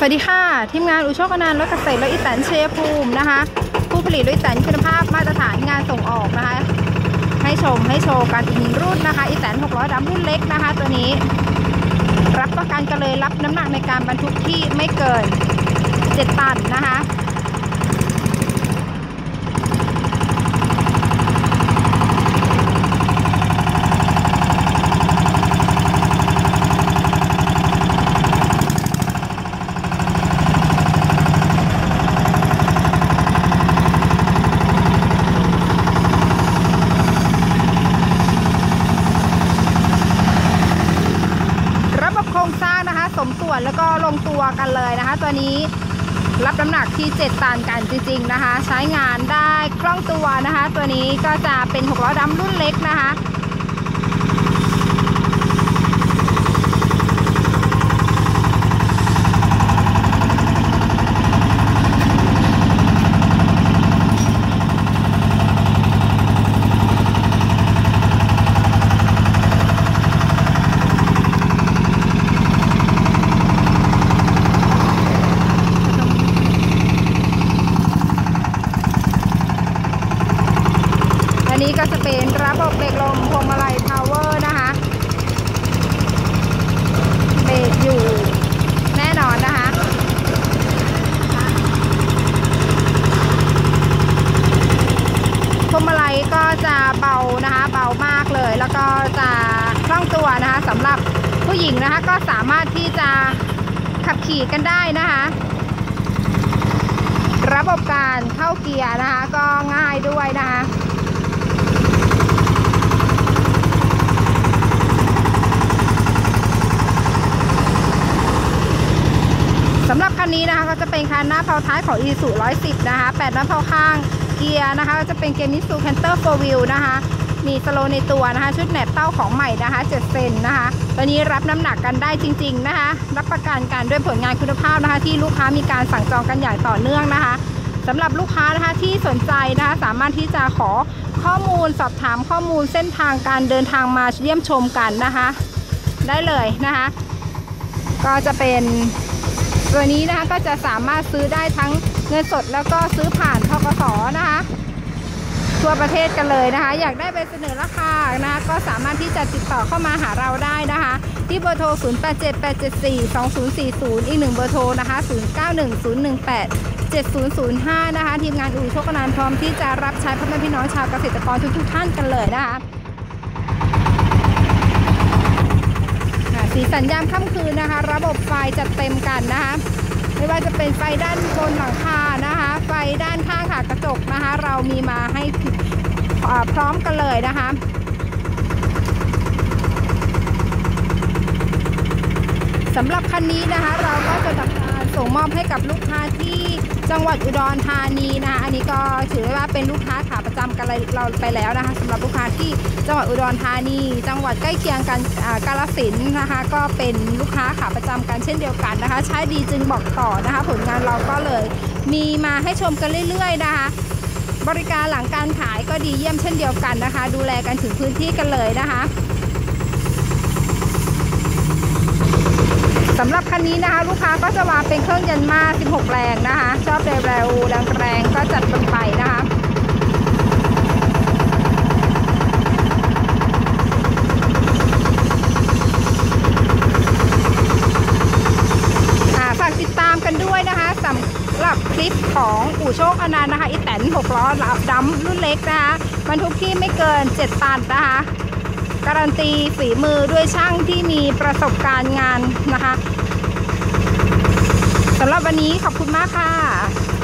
สวัสดีค่ะ ทีมงานอุโชคนันต์รถเกษตรและอีแตนเชยภูมินะคะ ผู้ผลิตรถอีแตนคุณภาพมาตรฐานงานส่งออกนะคะ ให้ชมให้โชว์กันอีกหนึ่งรุ่นนะคะอีแตน600ดำรุ่นเล็กนะคะ ตัวนี้ รับประกันกันเลยรับน้ำหนักในการบรรทุกที่ไม่เกิน 7 ตันนะคะบบโครงสร้างนะคะ สมส่ วนแล้วก็ลงตัวกันเลยนะคะ ตัวนี้รับน้ำหนักที่ 7 ตันกันจริงๆนะคะ ใช้งานได้คล่องตัวนะคะ ตัวนี้ก็จะเป็น6ล้อดำรุ่นเล็กนะคะ เป็นระบบเบรกลมพวงมาลัยพาวเวอร์นะคะ เบรกอยู่แน่นอนนะคะ พวงมาลัยก็จะเบานะคะ เบามากเลย แล้วก็จะคล่องตัวนะคะสำหรับผู้หญิงนะคะก็สามารถที่จะขับขี่กันได้นะคะระบบการเข้าเกียร์นะคะ ก็ง่ายด้วยนะคะ สำหรับคันนี้นะคะก็จะเป็นคันหน้าเพาท้ายของ e 2 110 นะคะ8น้ำเพาข้างเกียร์นะคะก็จะเป็นเกียร์มิสูแคนเตอร์โฟวิลนะคะ มีสโลในตัวนะคะ ชุดแหนบเต้าของใหม่นะคะ 7 เซนนะคะตัวนี้รับน้ำหนักกันได้จริง ๆนะคะ รับประกันกันด้วยผลงานคุณภาพนะคะ ที่ลูกค้ามีการสั่งจองกันอย่างต่อเนื่องนะคะสำหรับลูกค้านะคะที่สนใจนะคะสามารถที่จะขอข้อมูลสอบถามข้อมูลเส้นทางการเดินทางมาเยี่ยมชมกันนะคะ ได้เลยนะคะ ก็จะเป็น ตัวนี้นะคะก็จะสามารถซื้อได้ทั้งเงินสดแล้วก็ซื้อผ่านทกสนะคะทั่วประเทศกันเลยนะคะ อยากได้ไปเสนอราคานะคะก็สามารถที่จะติดต่อเข้ามาหาเราได้นะคะ ที่เบอร์โทร 0878742040 อีกหนึ่งเบอร์โทรนะคะ 091018 7005 นะคะ ทีมงานอู่โชคนันพร้อมที่จะรับใช้พ่อแม่พี่น้องชาวเกษตรกรทุกๆท่านกันเลยนะคะ สีสัญญามค่ำคืนนะคะ ระบบไฟจะเต็มกันนะคะไม่ว่าจะเป็นไฟด้านบนหลังคานะคะ ไฟด้านข้างค่ะกระจกนะคะ เรามีมาให้พร้อมกันเลยนะคะสำหรับคันนี้นะคะ เราก็จะดับ ส่งมอบให้กับลูกค้าที่จังหวัดอุดรธานีนะคะอันนี้ก็ถือว่าเป็นลูกค้าขาประจำกันเราไปแล้วนะคะสำหรับลูกค้าที่จังหวัดอุดรธานี จังหวัดใกล้เคียงกันกาฬสินนะคะ ก็เป็นลูกค้าขาประจำกันเช่นเดียวกันนะคะ ใช้ดีจึงบอกต่อนะคะ ผลงานเราก็เลยมีมาให้ชมกันเรื่อย ๆ นะคะบริการหลังการขายก็ดีเยี่ยมเช่นเดียวกันนะคะ ดูแลกันถึงพื้นที่กันเลยนะคะ สำหรับคันนี้นะคะ ลูกค้าก็จะวางเป็นเครื่องยันมา 16 แรงนะคะ ชอบเร็วแรงแรงก็จัดลงไปนะคะฝากติดตามกันด้วยนะคะสำหรับคลิปของอู่โชคอนันต์นะคะอีแตน6ล้อดำรุ่นเล็กนะคะบรรทุกที่ไม่เกิน 7 ตันนะคะ การันตีฝีมือด้วยช่างที่มีประสบการณ์งานนะคะสำหรับวันนี้ขอบคุณมากค่ะ